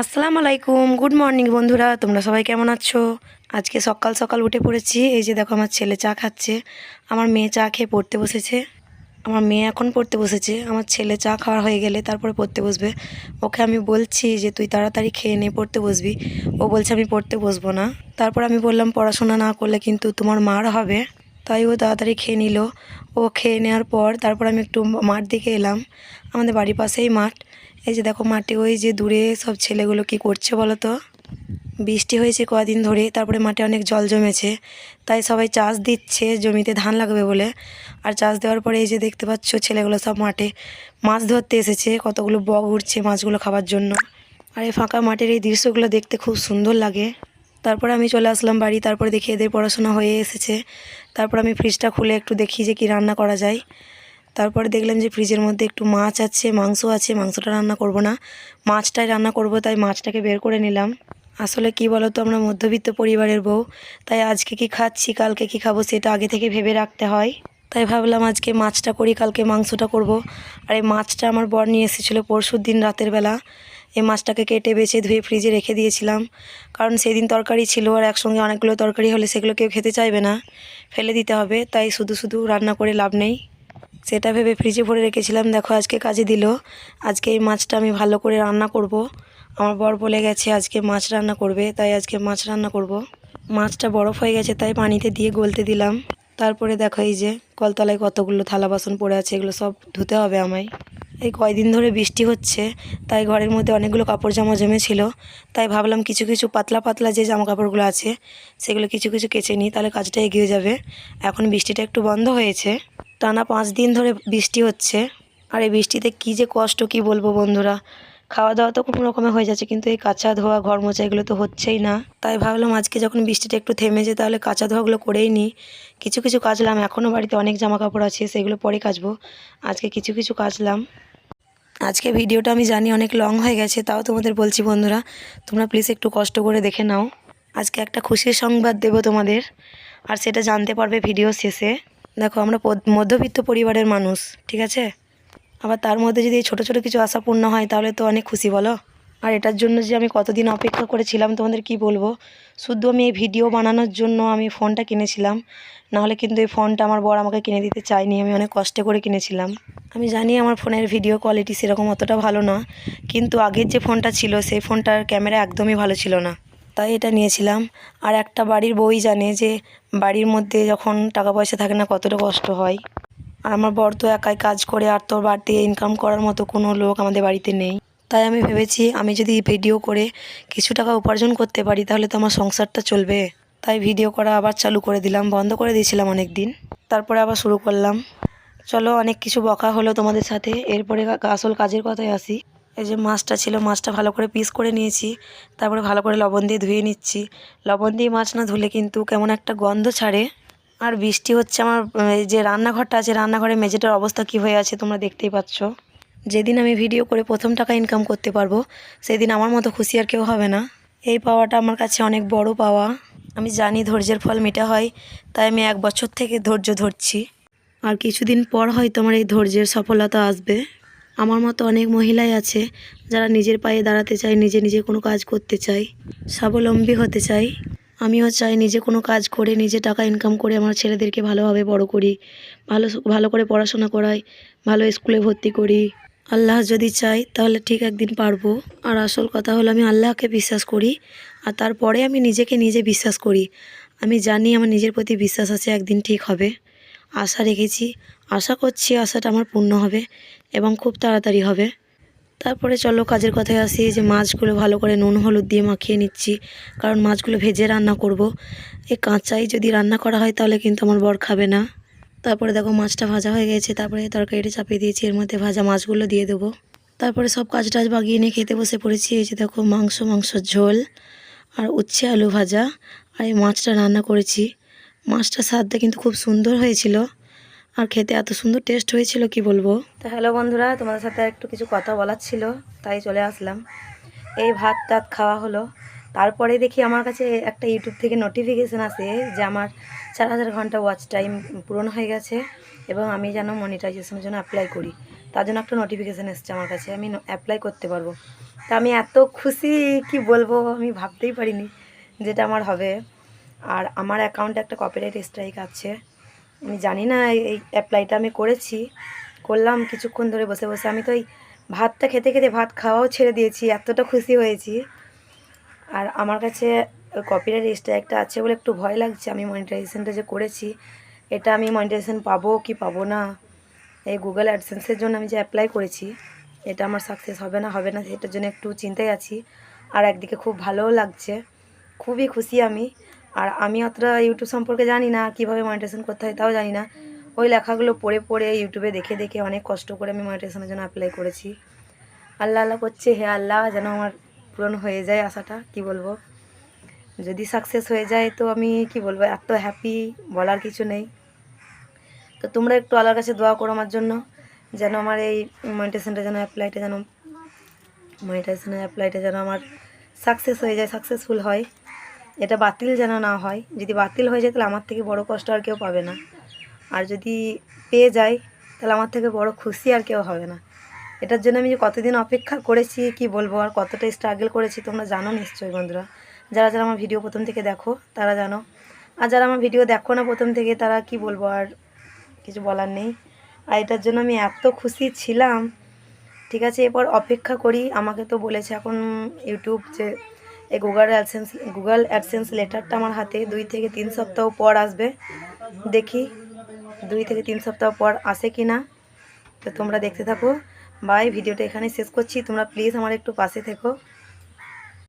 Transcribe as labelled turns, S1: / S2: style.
S1: আসসালামু আলাইকুম good morning বন্ধুরা, তোমরা সবাই কেমন আছো? আজকে সকাল সকাল উঠে পড়েছি, এই যে দেখো আমার ছেলে চা খাচ্ছে, আমার মেয়ে চা খেয়ে পড়তে বসেছে, আমার মেয়ে এখন পড়তে বসেছে, আমার ছেলে চা খাওয়া হয়ে গেলে তারপরে পড়তে বসবে, ওকে আমি বলছি যে তুই তাড়াতাড়ি খেয়ে নে, পড়তে বসবি, ও বলছে আমি পড়তে বসবো না, তারপর আমি বললাম পড়াশোনা না করলে কিন্তু তোমার মার হবে তাই ও তাড়াতাড়ি খেয়ে নিল। ও খেয়ে নেওয়ার পর তারপর আমি একটু মাঠ দিকে এলাম। আমাদের বাড়ির পাশেই মাঠ। এই যে দেখো মাঠে ওই যে দূরে সব ছেলেগুলো কি করছে বলো তো? বৃষ্টি হয়েছে কদিন ধরে, তারপরে মাঠে অনেক জল জমেছে। তাই সবাই চাষ দিচ্ছে, জমিতে ধান লাগবে বলে। আর চাষ দেওয়ার পরে এই যে দেখতে পাচ্ছ ছেলেগুলো সব মাঠে। মাছ ধরতে এসেছে, কতগুলো বগ উঠছে মাছগুলো খাবার জন্য। আর এই ফাঁকা মাঠের এই দৃশ্যগুলো দেখতে খুব সুন্দর লাগে। তারপরে আমি চলে আসলাম বাড়ি, তারপরে দেখি এদের পড়াশোনা হয়ে এসেছে। তারপর আমি ফ্রিজটা খুলে একটু দেখি যে কি রান্না করা যায়। তারপরে দেখলাম যে ফ্রিজের মধ্যে একটু মাছ আছে, মাংস আছে, মাংসটা রান্না করব না। মাছটাই রান্না করব, তাই মাছটাকে বের করে নিলাম। আসলে কি বলো তো আমরা মধ্যবিত্ত পরিবারের বউ, তাই আজকে কি খাচ্ছি, কালকে কি খাব সেটা আগে থেকে ভেবে রাখতে হয়। তাই ভাবলাম আজকে মাছটা করি, কালকে মাংসটা করব। আর এই মাছটা আমার বর নিয়ে এসেছিল পরশুর দিন রাতের বেলা। এই মাছটাকে কেটে বেছে ধুয়ে ফ্রিজে রেখে দিয়েছিলাম। কারণ সেদিন তরকারি ছিল আর একসঙ্গে অনেকগুলো তরকারি হলে সেগুলো কেউ খেতে চাইবে না। ফেলে দিতে হবে, তাই শুধু শুধু রান্না করে লাভ নেই। সেটা ভেবে ফ্রিজে ভরে রেখেছিলাম। দেখো, আজকে কাজে দিল। আজকে এই মাছটা আমি ভালো করে রান্না করব। আমার বর বলে গেছে, আজকে মাছ রান্না করবে। তাই আজকে মাছ রান্না করব। মাছটা বরফ হয়ে গেছে, তাই পানিতে দিয়ে গলতে দিলাম। তারপরে দেখো এই যে, কলতলায় কতগুলো থালা বাসন পড়ে আছে, এগুলো সব ধুতে হবে আমায়। এই কয়দিন ধরে বৃষ্টি হচ্ছে, তাই ঘরের মধ্যে অনেকগুলো কাপড় জামা জমেছিল। তাই ভাবলাম কিছু কিছু পাতলা পাতলা যে জামা কাপড়গুলো আছে, সেগুলো কিছু কিছু কেচে নিই, তাহলে কাজটা এগিয়ে যাবে। এখন বৃষ্টিটা একটু বন্ধ হয়েছে। টানা পাঁচ দিন ধরে বৃষ্টি হচ্ছে। আর এই বৃষ্টিতে কী যে কষ্ট, কি বলব বন্ধুরা? খাওয়া দাওয়া তো কোনো রকমে হয়ে যাচ্ছে, কিন্তু এই কাঁচা ধোয়া ঘর মোছা এগুলো তো হচ্ছেই না। তাই ভাবলাম আজকে যখন বৃষ্টিটা একটু থেমেছে তাহলে কাঁচা ধোয়াগুলো করেই নিই। কিছু কিছু কাচলাম এখনও বাড়িতে অনেক জামা কাপড় আছে, সেগুলো পরে কাচবো। আজকে কিছু কিছু কাচলাম। আজকে ভিডিওটা আমি জানি অনেক লং হয়ে গেছে, তাও তোমাদের বলছি বন্ধুরা, তোমরা প্লিজ একটু কষ্ট করে দেখে নাও। আজকে একটা খুশির সংবাদ দেবো তোমাদের, আর সেটা জানতে পারবে ভিডিও শেষে। দেখো, আমরা মধ্যবিত্ত পরিবারের মানুষ, ঠিক আছে? আবার তার মধ্যে যদি ছোটো ছোটো কিছু আশা পূর্ণ হয়, তাহলে তো অনেক খুশি, বলো? আর এটার জন্য যে আমি কতদিন অপেক্ষা করেছিলাম, তোমাদের কি বলব? শুধু আমি এই ভিডিও বানানোর জন্য আমি ফোনটা কিনেছিলাম। নাহলে কিন্তু এই ফোনটা আমার বর আমাকে কিনে দিতে চায়নি, আমি অনেক কষ্টে করে কিনেছিলাম। আমি জানি আমার ফোনের ভিডিও কোয়ালিটি সেরকম অতটা ভালো না, কিন্তু আগের যে ফোনটা ছিল, সেই ফোনটার ক্যামেরা একদমই ভালো ছিল না। তাই এটা নিয়েছিলাম। আর একটা বাড়ির বই জানে যে বাড়ির মধ্যে যখন টাকা পয়সা থাকে না, কতটা কষ্ট হয়। আর আমার বর তো একাই কাজ করে আর তোর বাড়িতে ইনকাম করার মতো কোনো লোক আমাদের বাড়িতে নেই। তাই আমি ভেবেছি আমি যদি ভিডিও করে কিছু টাকা উপার্জন করতে পারি তাহলে তো আমার সংসারটা চলবে। তাই ভিডিও করা আবার চালু করে দিলাম, বন্ধ করে দিয়েছিলাম অনেক দিন তারপরে আবার শুরু করলাম। চলো অনেক কিছু বকা হলো তোমাদের সাথে, এরপরে আসল কাজের কথায় আসি। এই যে মাছটা ছিল, মাছটা ভালো করে পিস করে নিয়েছি, তারপরে ভালো করে লবণ দিয়ে ধুয়ে নিচ্ছি। লবণ দিয়ে মাছ না ধুলে কিন্তু কেমন একটা গন্ধ ছাড়ে। আর বৃষ্টি হচ্ছে আমার যে রান্নাঘরটা আছে রান্নাঘরের মেঝেটার অবস্থা কী হয়ে আছে তোমরা দেখতেই পাচ্ছ। যেদিন আমি ভিডিও করে প্রথম টাকা ইনকাম করতে পারব, সেদিন আমার মতো খুশি আর কেউ হবে না। এই পাওয়াটা আমার কাছে অনেক বড় পাওয়া। আমি জানি ধৈর্যের ফল মেটা হয়, তাই আমি এক বছর থেকে ধৈর্য ধরছি। আর কিছুদিন পর হয়তো আমার এই ধৈর্যের সফলতা আসবে। আমার মতো অনেক মহিলাই আছে, যারা নিজের পায়ে দাঁড়াতে চায়, নিজে নিজে কোনো কাজ করতে চায়, স্বাবলম্বী হতে চায়। আমিও চাই নিজে কোনো কাজ করে, নিজে টাকা ইনকাম করে আমার ছেলেদেরকে ভালোভাবে বড় করি, ভালো ভালো করে পড়াশোনা করাই, ভালো স্কুলে ভর্তি করি। আল্লাহ যদি চাই তাহলে ঠিক একদিন পারব। আর আসল কথা হলো আমি আল্লাহকে বিশ্বাস করি, আর তারপরে আমি নিজেকে নিজে বিশ্বাস করি। আমি জানি আমার নিজের প্রতি বিশ্বাস আছে একদিন ঠিক হবে। আশা রেখেছি, আশা করছি আশাটা আমার পূর্ণ হবে এবং খুব তাড়াতাড়ি হবে। তারপরে চলো কাজের কথায় আসি যে মাছগুলো ভালো করে নুন, হলুদ দিয়ে মাখিয়ে নিচ্ছি, কারণ মাছগুলো ভেজে রান্না করব। এই কাঁচাই যদি রান্না করা হয় তাহলে কিন্তু আমার বর খাবে না। তারপরে দেখো মাছটা ভাজা হয়ে গেছে, তারপরে তরকারিটা চাপিয়ে দিয়েছি, এর মধ্যে ভাজা মাছগুলো দিয়ে দেবো। তারপরে সব কাজ টাজ বাগিয়ে নিয়ে খেতে বসে পড়েছি, এই যে দেখো মাংস মাংসর ঝোল আর উচ্ছে আলু ভাজা, আর এই মাছটা রান্না করেছি। মাছটা স্বাদটা কিন্তু খুব সুন্দর হয়েছিল। আর খেতে এত সুন্দর টেস্ট হয়েছিল, কি বলব? তো হ্যালো বন্ধুরা, তোমাদের সাথে একটু কিছু কথা বলার ছিল, তাই চলে আসলাম। এই ভাত টাত খাওয়া হলো। তারপরে দেখি আমার কাছে একটা ইউটিউব থেকে নোটিফিকেশান আসে যে আমার চার হাজার ঘণ্টা ওয়াচ টাইম পূরণ হয়ে গেছে এবং আমি যেন মনিটাইজেশনের জন্য অ্যাপ্লাই করি। তার জন্য একটা নোটিফিকেশান এসছে আমার কাছে, আমি অ্যাপ্লাই করতে পারব। তা আমি এত খুশি, কি বলব, আমি ভাবতেই পারিনি যেটা আমার হবে। আর আমার অ্যাকাউন্টে একটা কপিরাইট স্ট্রাইক আছে। আমি জানি না, এই- অ্যাপ্লাইটা আমি করেছি। করলাম, কিছুক্ষণ ধরে বসে বসে। আমি তো এই ভাতটা খেতে খেতে ভাত খাওয়াও ছেড়ে দিয়েছি, এতটা খুশি হয়েছি। আর আমার কাছে কপিরাইট স্ট্রাইকটা আছে বলে একটু ভয় লাগছে। আমি মনিটাইজেশনটা যে করেছি, এটা আমি মনিটাইজেশন পাবো কি পাবো না? এই গুগল অ্যাডসেন্সের জন্য আমি যে অ্যাপ্লাই করেছি, এটা আমার সাকসেস হবে না হবে না, সেটার জন্য একটু চিন্তায় আছি। আর একদিকে খুব ভালোও লাগছে। খুবই খুশি আমি। আর আমি অতটা ইউটিউব সম্পর্কে জানি না, কীভাবে মনিটাইজেশন করতে হয় তাও জানি না। ওই লেখাগুলো পড়ে পড়ে ইউটিউবে দেখে দেখে অনেক কষ্ট করে আমি মনিটাইজেশনের জন্য অ্যাপ্লাই করেছি। আল্লাহ আল্লাহ করছে, হে আল্লাহ যেন আমার পূরণ হয়ে যায় আশাটা, কি বলব? যদি সাকসেস হয়ে যায় তো আমি, কি বলব, এত হ্যাপি বলার কিছু নেই। তো তোমরা একটু আল্লাহর কাছে দোয়া করো আমার জন্য, যেন আমার এই মনিটাইজেশনটা যেন অ্যাপ্লাইটা যেন মনিটাইজেশনের অ্যাপ্লাইটা যেন আমার সাকসেস হয়ে যায় সাকসেসফুল হয়। এটা বাতিল যেন না হয়। যদি বাতিল হয়ে যায়, তাহলে আমার থেকে বড় কষ্ট আর কেউ পাবে না। আর যদি পেয়ে যায়, তাহলে আমার থেকে বড় খুশি আর কেউ হবে না। এটার জন্য আমি যে কতদিন অপেক্ষা করেছি, কি বলব আর কতটা স্ট্রাগল করেছি, তোমরা জানো নিশ্চয়ই বন্ধুরা। যারা যারা আমার ভিডিও প্রথম থেকে দেখো, তারা জানো। আর যারা আমার ভিডিও দেখো না প্রথম থেকে, তারা কি বলব আর কিছু বলার নেই। আর এটার জন্য আমি এত খুশি ছিলাম। ঠিক আছে, এরপর অপেক্ষা করি। আমাকে তো বলেছে এখন ইউটিউব যে এই গুগল অ্যাডসেন্স গুগল অ্যাডসেন্স লেটারটা আমার হাতে দুই থেকে তিন সপ্তাহ পর আসবে। দেখি দুই থেকে তিন সপ্তাহ পর আসে কি না তো তোমরা দেখতে থাকো। বাই, ভিডিওটা এখানে শেষ করছি। তোমরা প্লিজ আমার একটু পাশে থেকো।